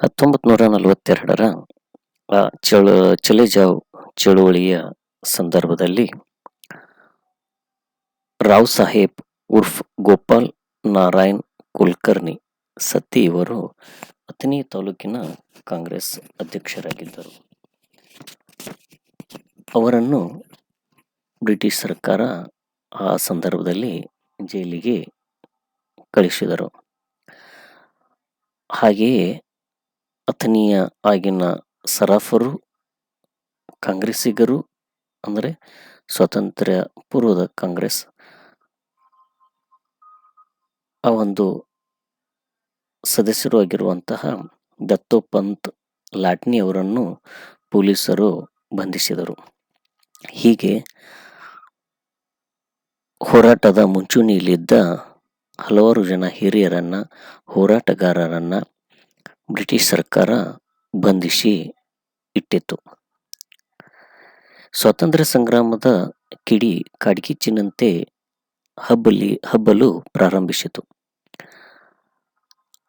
ಹತ್ತೊಂಬತ್ತು ನೂರ ನಲವತ್ತೆರಡರ ಚಳ ಚಲೆಜಾವ್ ಚಳುವಳಿಯ ಸಂದರ್ಭದಲ್ಲಿ ರಾವ್ ಸಾಹೇಬ್ ಉರ್ಫ್ ಗೋಪಾಲ್ ನಾರಾಯಣ್ ಕುಲ್ಕರ್ಣಿ ಸತ್ತಿ ಇವರು ಅಥಣಿ ತಾಲೂಕಿನ ಕಾಂಗ್ರೆಸ್ ಅಧ್ಯಕ್ಷರಾಗಿದ್ದರು. ಅವರನ್ನು ಬ್ರಿಟಿಷ್ ಸರ್ಕಾರ ಆ ಸಂದರ್ಭದಲ್ಲಿ ಜೈಲಿಗೆ ಕಳಿಸಿದರು. ಹಾಗೆಯೇ ಅಥಣಿಯ ಆಗಿನ ಸರಾಫರು, ಕಾಂಗ್ರೆಸ್ಸಿಗರು ಅಂದರೆ ಸ್ವಾತಂತ್ರ್ಯ ಪೂರ್ವದ ಕಾಂಗ್ರೆಸ್. ಆ ಒಂದು ಸದಸ್ಯರು ಆಗಿರುವಂತಹ ದತ್ತೋಪಂತ್ ಲಾಟ್ನಿ ಅವರನ್ನು ಪೊಲೀಸರು ಬಂಧಿಸಿದರು. ಹೀಗೆ ಹೋರಾಟದ ಮುಂಚೂಣಿಯಲ್ಲಿದ್ದ ಹಲವಾರು ಜನ ಹಿರಿಯರನ್ನ, ಹೋರಾಟಗಾರರನ್ನ ಬ್ರಿಟಿಷ್ ಸರ್ಕಾರ ಬಂಧಿಸಿ ಇಟ್ಟಿತ್ತು. ಸ್ವಾತಂತ್ರ್ಯ ಸಂಗ್ರಾಮದ ಕಿಡಿ ಕಾಡ್ಗಿಚ್ಚಿನಂತೆ ಹಬ್ಬಲಿ, ಹಬ್ಬಲು ಪ್ರಾರಂಭಿಸಿತು.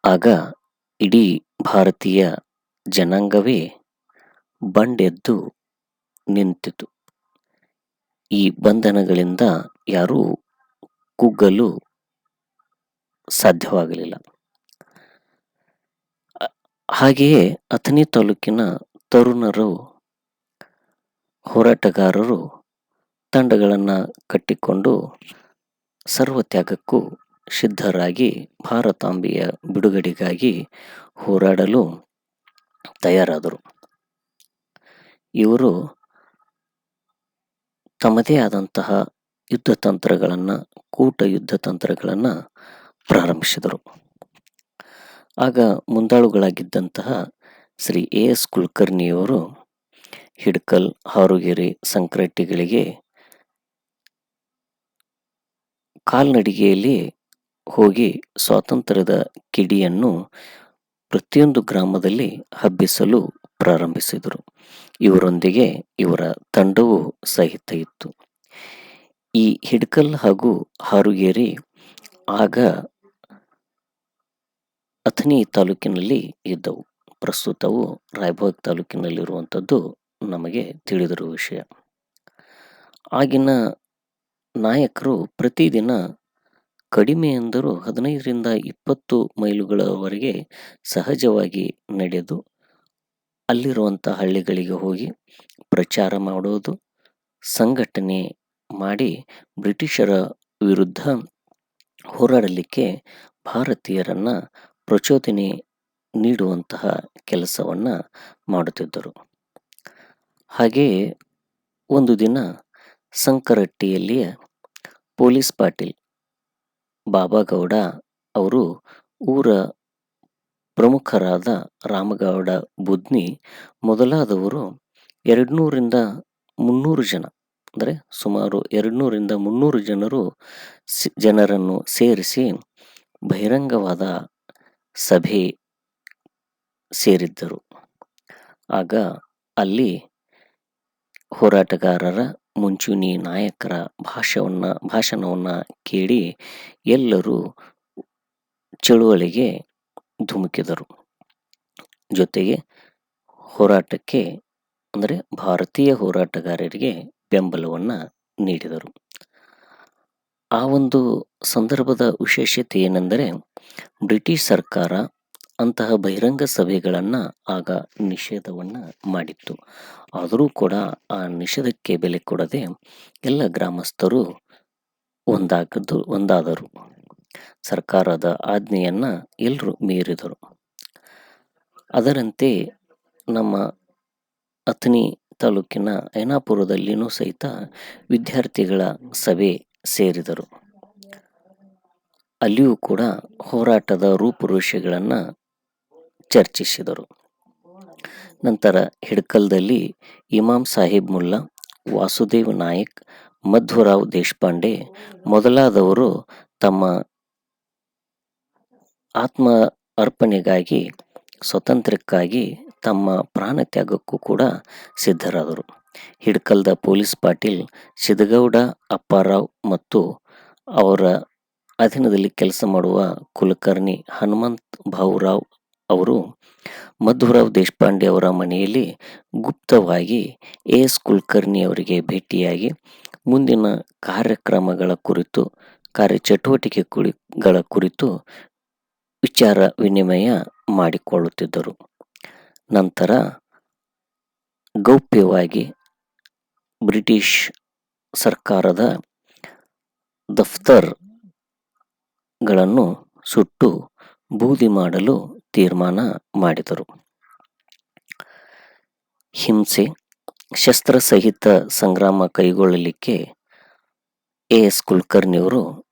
ಆಗ ಇಡೀ ಭಾರತೀಯ ಜನಾಂಗವೇ ಬಂಡೆದ್ದು ನಿಂತಿತು ಈ ಬಂಧನಗಳಿಂದ ಯಾರೂ ಕುಗ್ಗಲು ಸಾಧ್ಯವಾಗಲಿಲ್ಲ. ಹಾಗೆಯೇ ಅಥಣಿ ತಾಲೂಕಿನ ತರುಣರು ಹೋರಾಟಗಾರರು ತಂಡಗಳನ್ನು ಕಟ್ಟಿಕೊಂಡು ಸರ್ವತ್ಯಾಗಕ್ಕೂ ಸಿದ್ಧರಾಗಿ ಭಾರತಾಂಬೆಯ ಬಿಡುಗಡೆಗಾಗಿ ಹೋರಾಡಲು ತಯಾರಾದರು. ಇವರು ತಮ್ಮದೇ ಆದಂತಹ ಯುದ್ಧ ತಂತ್ರಗಳನ್ನು ಕೂಟ ಯುದ್ಧ ತಂತ್ರಗಳನ್ನು ಪ್ರಾರಂಭಿಸಿದರು. ಆಗ ಮುಂದಾಳುಗಳಾಗಿದ್ದಂತಹ ಶ್ರೀ ಎ ಎಸ್ ಕುಲಕರ್ಣಿಯವರು ಹಿಡ್ಕಲ್, ಹಾರುಗೆರೆ, ಸಂಕ್ರಟ್ಟಿಗಳಿಗೆ ಕಾಲ್ನಡಿಗೆಯಲ್ಲಿ ಹೋಗಿ ಸ್ವಾತಂತ್ರ್ಯದ ಕಿಡಿಯನ್ನು ಪ್ರತಿಯೊಂದು ಗ್ರಾಮದಲ್ಲಿ ಹಬ್ಬಿಸಲು ಪ್ರಾರಂಭಿಸಿದರು. ಇವರೊಂದಿಗೆ ಇವರ ತಂಡವು ಸಹಿತ ಇತ್ತು. ಈ ಹಿಡ್ಕಲ್ ಹಾಗೂ ಹಾರುಗೇರಿ ಆಗ ಅಥಣಿ ತಾಲೂಕಿನಲ್ಲಿ ಇದ್ದವು ಪ್ರಸ್ತುತವು ರಾಯಬಾಗ್ ತಾಲೂಕಿನಲ್ಲಿರುವಂಥದ್ದು ನಮಗೆ ತಿಳಿದಿರುವ ವಿಷಯ. ಆಗಿನ ನಾಯಕರು ಪ್ರತಿದಿನ ಕಡಿಮೆ ಎಂದರೂ ಹದಿನೈದರಿಂದ ಇಪ್ಪತ್ತು ಮೈಲುಗಳವರೆಗೆ ಸಹಜವಾಗಿ ನಡೆದು, ಅಲ್ಲಿರುವಂಥ ಹಳ್ಳಿಗಳಿಗೆ ಹೋಗಿ ಪ್ರಚಾರ ಮಾಡೋದು, ಸಂಘಟನೆ ಮಾಡಿ ಬ್ರಿಟಿಷರ ವಿರುದ್ಧ ಹೋರಾಡಲಿಕ್ಕೆ ಭಾರತೀಯರನ್ನ ಪ್ರಚೋದನೆ ನೀಡುವಂತಹ ಕೆಲಸವನ್ನು ಮಾಡುತ್ತಿದ್ದರು. ಹಾಗೆಯೇ ಒಂದು ದಿನ ಸಂಕರಟ್ಟಿಯಲ್ಲಿಯ ಪೊಲೀಸ್ ಪಾಟೀಲ್ ಬಾಬಾಗೌಡ ಅವರು ಊರ ಪ್ರಮುಖರಾದ ರಾಮಗೌಡ ಬುದ್ನಿ ಮೊದಲಾದವರು ಎರಡುನೂರಿಂದ ಮುನ್ನೂರು ಜನ, ಅಂದರೆ ಸುಮಾರು ಎರಡುನೂರಿಂದ ಮುನ್ನೂರು ಜನರು ಜನರನ್ನು ಸೇರಿಸಿ ಬಹಿರಂಗವಾದ ಸಭೆ ಸೇರಿದ್ದರು. ಆಗ ಅಲ್ಲಿ ಹೋರಾಟಗಾರರ, ಮುಂಚೂಣಿ ನಾಯಕರ ಭಾಷವನ್ನು, ಭಾಷಣವನ್ನ ಕೇಳಿ ಎಲ್ಲರೂ ಚಳುವಳಿಗೆ ಧುಮುಕಿದರು. ಜೊತೆಗೆ ಹೋರಾಟಕ್ಕೆ, ಅಂದರೆ ಭಾರತೀಯ ಹೋರಾಟಗಾರರಿಗೆ ಬೆಂಬಲವನ್ನ ನೀಡಿದರು. ಆ ಒಂದು ಸಂದರ್ಭದ ವಿಶೇಷತೆ ಏನೆಂದರೆ ಬ್ರಿಟಿಷ್ ಸರ್ಕಾರ ಅಂತಹ ಬಹಿರಂಗ ಸಭೆಗಳನ್ನು ಆಗ ನಿಷೇಧವನ್ನು ಮಾಡಿತ್ತು. ಆದರೂ ಕೂಡ ಆ ನಿಷೇಧಕ್ಕೆ ಬೆಲೆ ಕೊಡದೆ ಎಲ್ಲ ಗ್ರಾಮಸ್ಥರು ಒಂದಾಗದ್ದು ಒಂದಾದರು. ಸರ್ಕಾರದ ಆಜ್ಞೆಯನ್ನು ಎಲ್ಲರೂ ಮೀರಿದರು. ಅದರಂತೆ ನಮ್ಮ ಅಥಣಿ ತಾಲೂಕಿನ ಐನಾಪುರದಲ್ಲಿಯೂ ಸಹಿತ ವಿದ್ಯಾರ್ಥಿಗಳ ಸಭೆ ಸೇರಿದರು. ಅಲ್ಲಿಯೂ ಕೂಡ ಹೋರಾಟದ ರೂಪುರೇಷೆಗಳನ್ನು ಚರ್ಚಿಸಿದರು. ನಂತರ ಹಿಡ್ಕಲ್ದಲ್ಲಿ ಇಮಾಮ್ ಸಾಹಿಬ್ ಮುಲ್ಲಾ, ವಾಸುದೇವ್ ನಾಯಕ್, ಮಧ್ವರಾವ್ ದೇಶಪಾಂಡೆ ಮೊದಲಾದವರು ತಮ್ಮ ಆತ್ಮ ಅರ್ಪಣೆಗಾಗಿ ಸ್ವತಂತ್ರಕ್ಕಾಗಿ ತಮ್ಮ ಪ್ರಾಣತ್ಯಾಗಕ್ಕೂ ಕೂಡ ಸಿದ್ಧರಾದರು. ಹಿಡ್ಕಲ್ದ ಪೊಲೀಸ್ ಪಾಟೀಲ್ ಸಿದ್ದಗೌಡ ಅಪ್ಪಾರಾವ್ ಮತ್ತು ಅವರ ಅಧೀನದಲ್ಲಿ ಕೆಲಸ ಮಾಡುವ ಕುಲಕರ್ಣಿ ಹನುಮಂತ್ ಭಾವುರಾವ್ ಅವರು ಮಧುರಾವ್ ದೇಶಪಾಂಡೆ ಅವರ ಮನೆಯಲ್ಲಿ ಗುಪ್ತವಾಗಿ ಎ ಎಸ್. ಕುಲಕರ್ಣಿ ಅವರಿಗೆ ಭೇಟಿಯಾಗಿ ಮುಂದಿನ ಕಾರ್ಯಕ್ರಮಗಳ ಕುರಿತು ಕಾರ್ಯಚಟುವಟಿಕೆ ಕುರಿಗಳ ಕುರಿತು ವಿಚಾರ ವಿನಿಮಯ ಮಾಡಿಕೊಳ್ಳುತ್ತಿದ್ದರು. ನಂತರ ಗೌಪ್ಯವಾಗಿ ಬ್ರಿಟಿಷ್ ಸರ್ಕಾರದ ದಫ್ತರ್ಗಳನ್ನು ಸುಟ್ಟು ಬೂದಿ ಮಾಡಲು ತೀರ್ಮಾನ ಮಾಡಿದರು. ಹಿಂಸೆ, ಶಸ್ತ್ರಸಹಿತ ಸಂಗ್ರಾಮ ಕೈಗೊಳ್ಳಲಿಕ್ಕೆ ಎ. ಎಸ್. ಕುಲಕರ್ಣಿಯವರು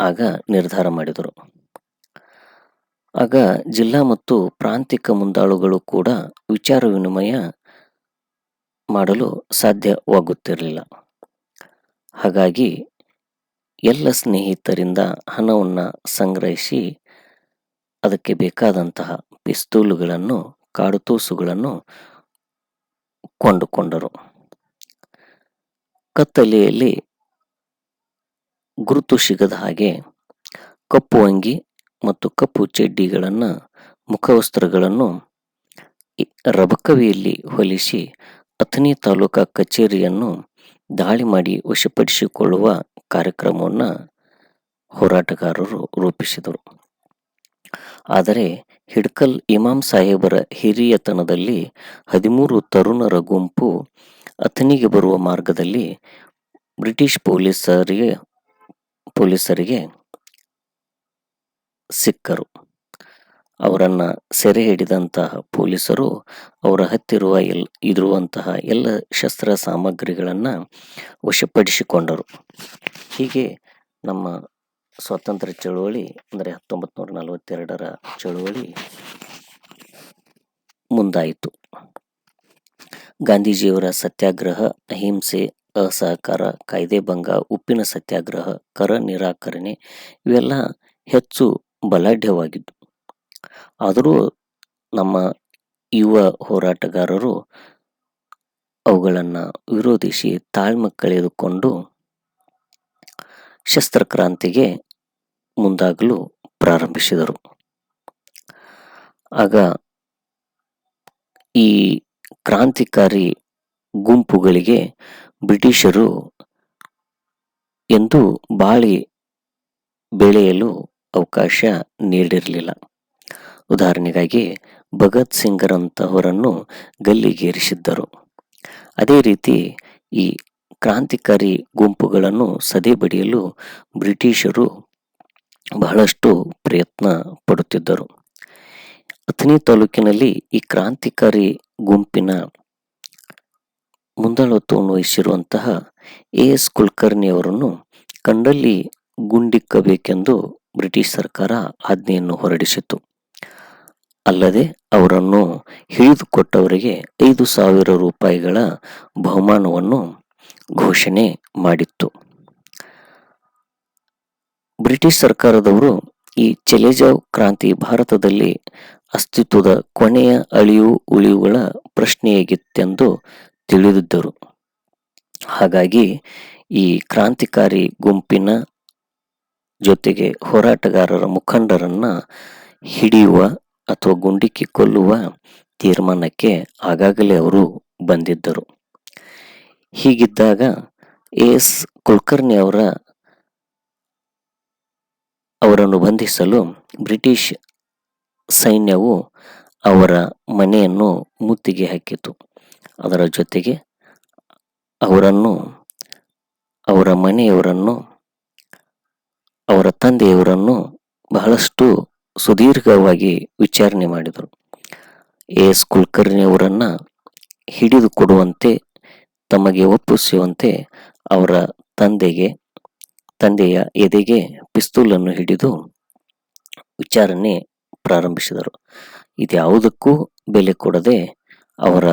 ಆಗ ನಿರ್ಧಾರ ಮಾಡಿದರು. ಆಗ ಜಿಲ್ಲಾ ಮತ್ತು ಪ್ರಾಂತಿಕ ಮುಂದಾಳುಗಳು ಕೂಡ ವಿಚಾರ ವಿನಿಮಯ ಮಾಡಲು ಸಾಧ್ಯವಾಗುತ್ತಿರಲಿಲ್ಲ. ಹಾಗಾಗಿ ಎಲ್ಲ ಸ್ನೇಹಿತರಿಂದ ಹಣವನ್ನು ಸಂಗ್ರಹಿಸಿ ಅದಕ್ಕೆ ಬೇಕಾದಂತಹ ಪಿಸ್ತೂಲುಗಳನ್ನು, ಕಾಡುತೂಸುಗಳನ್ನು ಕೊಂಡುಕೊಂಡರು. ಕತ್ತಲೆಯಲ್ಲಿ ಗುರುತು ಸಿಗದ ಹಾಗೆ ಕಪ್ಪು ಅಂಗಿ ಮತ್ತು ಕಪ್ಪು ಚಡ್ಡಿಗಳನ್ನು ಮುಖವಸ್ತ್ರಗಳನ್ನು ರಬಕವಿಯಲ್ಲಿ ಹೊಲಿಸಿ ಅಥಣಿ ತಾಲೂಕಾ ಕಚೇರಿಯನ್ನು ದಾಳಿ ಮಾಡಿ ವಶಪಡಿಸಿಕೊಳ್ಳುವ ಕಾರ್ಯಕ್ರಮವನ್ನು ಹೋರಾಟಗಾರರು ರೂಪಿಸಿದರು. ಆದರೆ ಹಿಡ್ಕಲ್ ಇಮಾಮ್ ಸಾಹೇಬರ ಹಿರಿಯತನದಲ್ಲಿ ಹದಿಮೂರು ತರುಣರ ಗುಂಪು ಅಥಣಿಗೆ ಬರುವ ಮಾರ್ಗದಲ್ಲಿ ಬ್ರಿಟಿಷ್ ಪೊಲೀಸರಿಗೆ ಪೊಲೀಸರಿಗೆ ಸಿಕ್ಕರು. ಅವರನ್ನ ಸೆರೆ ಹಿಡಿದಂತಹ ಪೊಲೀಸರು ಅವರ ಹತ್ತಿರುವ ಎಲ್ ಇರುವಂತಹ ಎಲ್ಲ ಶಸ್ತ್ರ ಸಾಮಗ್ರಿಗಳನ್ನು ವಶಪಡಿಸಿಕೊಂಡರು. ಹೀಗೆ ನಮ್ಮ ಸ್ವಾತಂತ್ರ್ಯ ಚಳುವಳಿ, ಅಂದರೆ ಹತ್ತೊಂಬತ್ತು ನೂರ ನಲವತ್ತೆರಡರ ಚಳುವಳಿ ಮುಂದಾಯಿತು. ಗಾಂಧೀಜಿಯವರ ಸತ್ಯಾಗ್ರಹ, ಅಹಿಂಸೆ, ಅಸಹಕಾರ, ಕಾಯ್ದೆ ಭಂಗ, ಉಪ್ಪಿನ ಸತ್ಯಾಗ್ರಹ, ಕರ ನಿರಾಕರಣೆ, ಇವೆಲ್ಲ ಹೆಚ್ಚು ಬಲಾಢ್ಯವಾಗಿದ್ದು ಆದರೂ ನಮ್ಮ ಯುವ ಹೋರಾಟಗಾರರು ಅವುಗಳನ್ನು ವಿರೋಧಿಸಿ ತಾಳ್ಮೆ ಕಳೆದುಕೊಂಡು ಶಸ್ತ್ರಕ್ರಾಂತಿಗೆ ಮುಂದಾಗಲು ಪ್ರಾರಂಭಿಸಿದರು. ಆಗ ಈ ಕ್ರಾಂತಿಕಾರಿ ಗುಂಪುಗಳಿಗೆ ಬ್ರಿಟಿಷರು ಎಂದು ಬಾಳಿ ಬೆಳೆಯಲು ಅವಕಾಶ ನೀಡಿರಲಿಲ್ಲ. ಉದಾಹರಣೆಗಾಗಿ ಭಗತ್ ಸಿಂಗ್ರಂತಹವರನ್ನು ಗಲ್ಲಿಗೇರಿಸಿದ್ದರು. ಅದೇ ರೀತಿ ಈ ಕ್ರಾಂತಿಕಾರಿ ಗುಂಪುಗಳನ್ನು ಸದೆಬಡಿಯಲು ಬ್ರಿಟಿಷರು ಬಹಳಷ್ಟು ಪ್ರಯತ್ನ ಪಡುತ್ತಿದ್ದರು. ಅಥಣಿ ತಾಲೂಕಿನಲ್ಲಿ ಈ ಕ್ರಾಂತಿಕಾರಿ ಗುಂಪಿನ ಮುಂದಾಳತ್ವವನ್ನು ವಹಿಸಿರುವಂತಹ ಎ ಎಸ್ ಕುಲಕರ್ಣಿ ಅವರನ್ನು ಕಂಡಲ್ಲಿ ಗುಂಡಿಕ್ಕಬೇಕೆಂದು ಬ್ರಿಟಿಷ್ ಸರ್ಕಾರ ಆಜ್ಞೆಯನ್ನು ಹೊರಡಿಸಿತು ಅಲ್ಲದೆ ಅವರನ್ನು ಹಿಡಿದುಕೊಟ್ಟವರಿಗೆ ಐದು ಸಾವಿರ ರೂಪಾಯಿಗಳ ಬಹುಮಾನವನ್ನು ಘೋಷಣೆ ಮಾಡಿತ್ತು. ಬ್ರಿಟಿಷ್ ಸರ್ಕಾರದವರು ಈ ಚೆಲೆಜಾವ್ ಕ್ರಾಂತಿ ಭಾರತದಲ್ಲಿ ಅಸ್ತಿತ್ವದ ಕೊನೆಯ ಅಳಿವು ಉಳಿವುಗಳ ಪ್ರಶ್ನೆಯಾಗಿತ್ತೆಂದು ತಿಳಿದಿದ್ದರು. ಹಾಗಾಗಿ ಈ ಕ್ರಾಂತಿಕಾರಿ ಗುಂಪಿನ ಜೊತೆಗೆ ಹೋರಾಟಗಾರರ ಮುಖಂಡರನ್ನ ಹಿಡಿಯುವ ಅಥವಾ ಗುಂಡಿಕ್ಕಿ ಕೊಲ್ಲುವ ತೀರ್ಮಾನಕ್ಕೆ ಆಗಾಗಲೇ ಅವರು ಬಂದಿದ್ದರು. ಹೀಗಿದ್ದಾಗ ಎಸ್. ಕುಲಕರ್ಣಿ ಅವರ ಅವರನ್ನು ಬಂಧಿಸಲು ಬ್ರಿಟಿಷ್ ಸೈನ್ಯವು ಅವರ ಮನೆಯನ್ನು ಮುತ್ತಿಗೆ ಹಾಕಿತು. ಅದರ ಜೊತೆಗೆ ಅವರನ್ನು, ಅವರ ಮನೆಯವರನ್ನು, ಅವರ ತಂದೆಯವರನ್ನು ಬಹಳಷ್ಟು ಸುದೀರ್ಘವಾಗಿ ವಿಚಾರಣೆ ಮಾಡಿದರು. ಎ ಎಸ್ ಕುಲಕರ್ಣಿ ಅವರನ್ನ ಹಿಡಿದು ಕೊಡುವಂತೆ, ತಮಗೆ ಒಪ್ಪಿಸುವಂತೆ ಅವರ ತಂದೆಗೆ, ತಂದೆಯ ಎದೆಗೆ ಪಿಸ್ತೂಲನ್ನು ಹಿಡಿದು ವಿಚಾರಣೆ ಪ್ರಾರಂಭಿಸಿದರು. ಇದ್ಯಾವುದಕ್ಕೂ ಬೆಲೆ ಕೊಡದೆ ಅವರ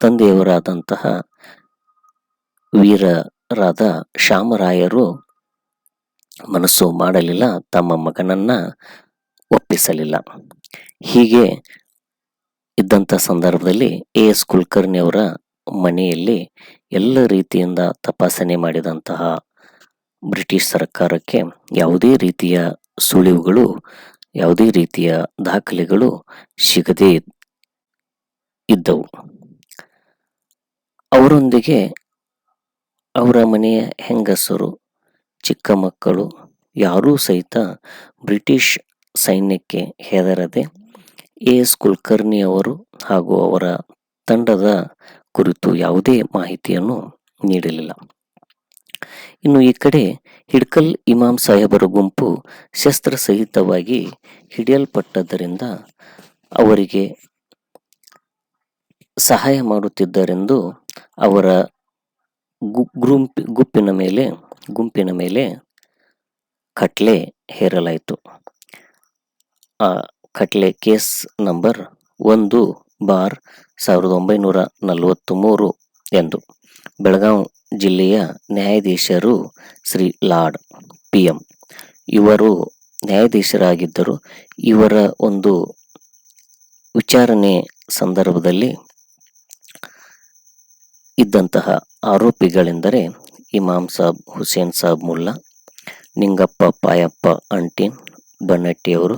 ತಂದೆಯವರಾದಂತಹ ವೀರರಾದ ಶ್ಯಾಮರಾಯರು ಮನಸ್ಸು ಮಾಡಲಿಲ್ಲ. ತಮ್ಮ ಮಗನನ್ನ ಒಪ್ಪಿಸಲಿಲ್ಲ. ಹೀಗೆ ಇದ್ದಂಥ ಸಂದರ್ಭದಲ್ಲಿ ಎ ಎಸ್ ಕುಲಕರ್ಣಿ ಅವರ ಮನೆಯಲ್ಲಿ ಎಲ್ಲ ರೀತಿಯಿಂದ ತಪಾಸಣೆ ಮಾಡಿದಂತಹ ಬ್ರಿಟಿಷ್ ಸರ್ಕಾರಕ್ಕೆ ಯಾವುದೇ ರೀತಿಯ ಸುಳಿವುಗಳು, ಯಾವುದೇ ರೀತಿಯ ದಾಖಲೆಗಳು ಸಿಗದೇ ಇದ್ದವು. ಅವರೊಂದಿಗೆ ಅವರ ಮನೆಯ ಹೆಂಗಸರು, ಚಿಕ್ಕ ಮಕ್ಕಳು, ಯಾರೂ ಸಹಿತ ಬ್ರಿಟಿಷ್ ಸೈನ್ಯಕ್ಕೆ ಹೆದರದೆ ಎ. ಎಸ್. ಕುಲಕರ್ಣಿ ಅವರು ಹಾಗೂ ಅವರ ತಂಡದ ಕುರಿತು ಯಾವುದೇ ಮಾಹಿತಿಯನ್ನು ನೀಡಲಿಲ್ಲ. ಇನ್ನು ಈ ಕಡೆ ಹಿಡ್ಕಲ್ ಇಮಾಮ್ ಸಾಹೇಬರ ಗುಂಪು ಶಸ್ತ್ರಸಹಿತವಾಗಿ ಹಿಡಿಯಲ್ಪಟ್ಟದ್ದರಿಂದ ಅವರಿಗೆ ಸಹಾಯ ಮಾಡುತ್ತಿದ್ದರೆಂದು ಅವರ ಗುಂಪಿ, ಗುಂಪಿನ ಮೇಲೆ ಗುಂಪಿನ ಮೇಲೆ ಕಟ್ಲೆ ಹೇರಲಾಯಿತು. ಆ, ಕಟ್ಲೆ ಕೇಸ್ ನಂಬರ್ ಒಂದು ಬಾರ್ ಸಾವಿರದ ಒಂಬೈನೂರ ನಲವತ್ತು ಮೂರು ಎಂದು ಬೆಳಗಾವಿ ಜಿಲ್ಲೆಯ ನ್ಯಾಯಾಧೀಶರು ಶ್ರೀ ಲಾರ್ಡ್ ಪಿ ಎಂ ಇವರು ನ್ಯಾಯಾಧೀಶರಾಗಿದ್ದರು. ಇವರ ಒಂದು ವಿಚಾರಣೆ ಸಂದರ್ಭದಲ್ಲಿ ಇದ್ದಂತಹ ಆರೋಪಿಗಳೆಂದರೆ ಇಮಾಮ್ ಸಾಬ್, ಹುಸೇನ್ ಸಾಬ್ ಮುಲ್ಲಾ, ನಿಂಗಪ್ಪ ಪಾಯಪ್ಪ ಅಂಟಿನ್, ಬನ್ನಟ್ಟಿಯವರು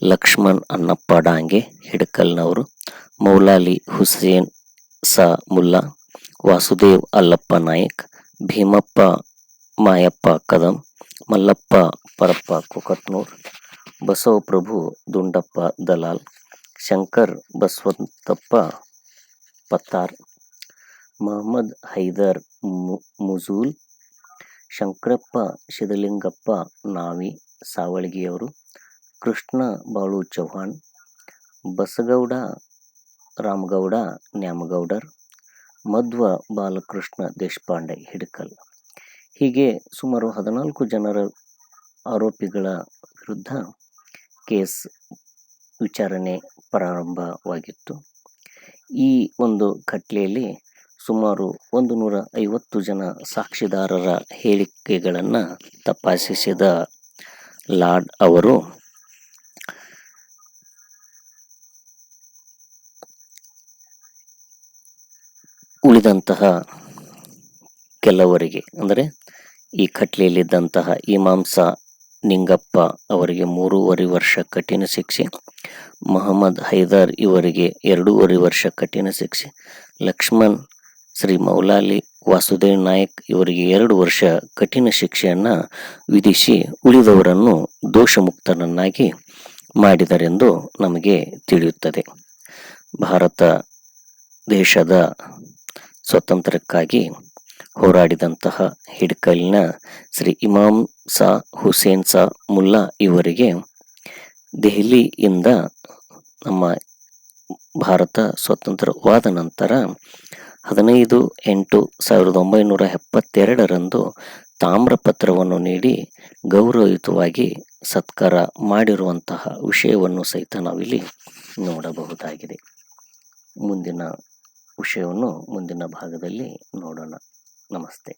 ಲಕ್ಷ್ಮಣ್ ಅನ್ನಪ್ಪ ಡಾಂಗೆ, ಹಿಡಕಲ್ನವರು ಮೌಲಾಲಿ ಹುಸೇನ್ ಸಾ ಮುಲ್ಲಾ, ವಾಸುದೇವ್ ಅಲ್ಲಪ್ಪ ನಾಯಕ್, ಭೀಮಪ್ಪ ಮಾಯಪ್ಪ ಕದಂ, ಮಲ್ಲಪ್ಪ ಪರಪ್ಪ ಕುಕಟ್ನೂರ್ ಬಸವಪ್ರಭು ದುಂಡಪ್ಪ ದಲಾಲ್, ಶಂಕರ್ ಬಸವಂತಪ್ಪ ಪತ್ತಾರ್, ಮಹಮ್ಮದ್ ಹೈದರ್ ಮುಜೂಲ್, ಶಂಕರಪ್ಪ ಶಿದಲಿಂಗಪ್ಪ ನಾವಿ, ಸಾವಳಗಿಯವರು ಕೃಷ್ಣ ಬಾಳು ಚೌಹಾಣ್ ಬಸಗೌಡ ರಾಮಗೌಡ, ನ್ಯಾಮಗೌಡರ್, ಮಧ್ವ ಬಾಲಕೃಷ್ಣ ದೇಶಪಾಂಡೆ ಹಿಡಕಲ್. ಹೀಗೆ ಸುಮಾರು ಹದಿನಾಲ್ಕು ಜನರ ಆರೋಪಿಗಳ ವಿರುದ್ಧ ಕೇಸ್ ವಿಚಾರಣೆ ಪ್ರಾರಂಭವಾಗಿತ್ತು. ಈ ಒಂದು ಕಟ್ಲೆಯಲ್ಲಿ ಸುಮಾರು ಒಂದು ನೂರ ಐವತ್ತು ಜನ ಸಾಕ್ಷಿದಾರರ ಹೇಳಿಕೆಗಳನ್ನು ತಪಾಸಿಸಿದ ಲಾರ್ಡ್ ಅವರು ಉಳಿದಂತಹ ಕೆಲವರಿಗೆ, ಅಂದರೆ ಈ ಖಟ್ಲೆಯಲ್ಲಿದ್ದಂತಹ ಇಮಾಂಸ ನಿಂಗಪ್ಪ ಅವರಿಗೆ ಮೂರುವರೆ ವರ್ಷ ಕಠಿಣ ಶಿಕ್ಷೆ, ಮೊಹಮ್ಮದ್ ಹೈದರ್ ಇವರಿಗೆ ಎರಡೂವರೆ ವರ್ಷ ಕಠಿಣ ಶಿಕ್ಷೆ, ಲಕ್ಷ್ಮಣ್ ಶ್ರೀ ಮೌಲಾಲಿ ವಾಸುದೇವ್ ನಾಯಕ್ ಇವರಿಗೆ ಎರಡು ವರ್ಷ ಕಠಿಣ ಶಿಕ್ಷೆಯನ್ನು ವಿಧಿಸಿ ಉಳಿದವರನ್ನು ದೋಷಮುಕ್ತನನ್ನಾಗಿ ಮಾಡಿದರೆಂದು ನಮಗೆ ತಿಳಿಯುತ್ತದೆ. ಭಾರತ ದೇಶದ ಸ್ವಾತಂತ್ರ್ಯಕ್ಕಾಗಿ ಹೋರಾಡಿದಂತಹ ಹಿಡ್ಕಲ್ನ ಶ್ರೀ ಇಮಾಮ್ ಸಾ ಹುಸೇನ್ ಸಾ ಮುಲ್ಲಾ ಇವರಿಗೆ ದೆಹಲಿಯಿಂದ ನಮ್ಮ ಭಾರತ ಸ್ವತಂತ್ರವಾದ ನಂತರ ಹದಿನೈದು ಎಂಟು ಸಾವಿರದ ಒಂಬೈನೂರ ಎಪ್ಪತ್ತೆರಡರಂದು ತಾಮ್ರಪತ್ರವನ್ನು ನೀಡಿ ಗೌರವಯುತವಾಗಿ ಸತ್ಕಾರ ಮಾಡಿರುವಂತಹ ವಿಷಯವನ್ನು ಸಹಿತ ನಾವಿಲ್ಲಿ ನೋಡಬಹುದಾಗಿದೆ. ಮುಂದಿನ ವಿಷಯವನ್ನು ಮುಂದಿನ ಭಾಗದಲ್ಲಿ ನೋಡೋಣ. ನಮಸ್ತೆ.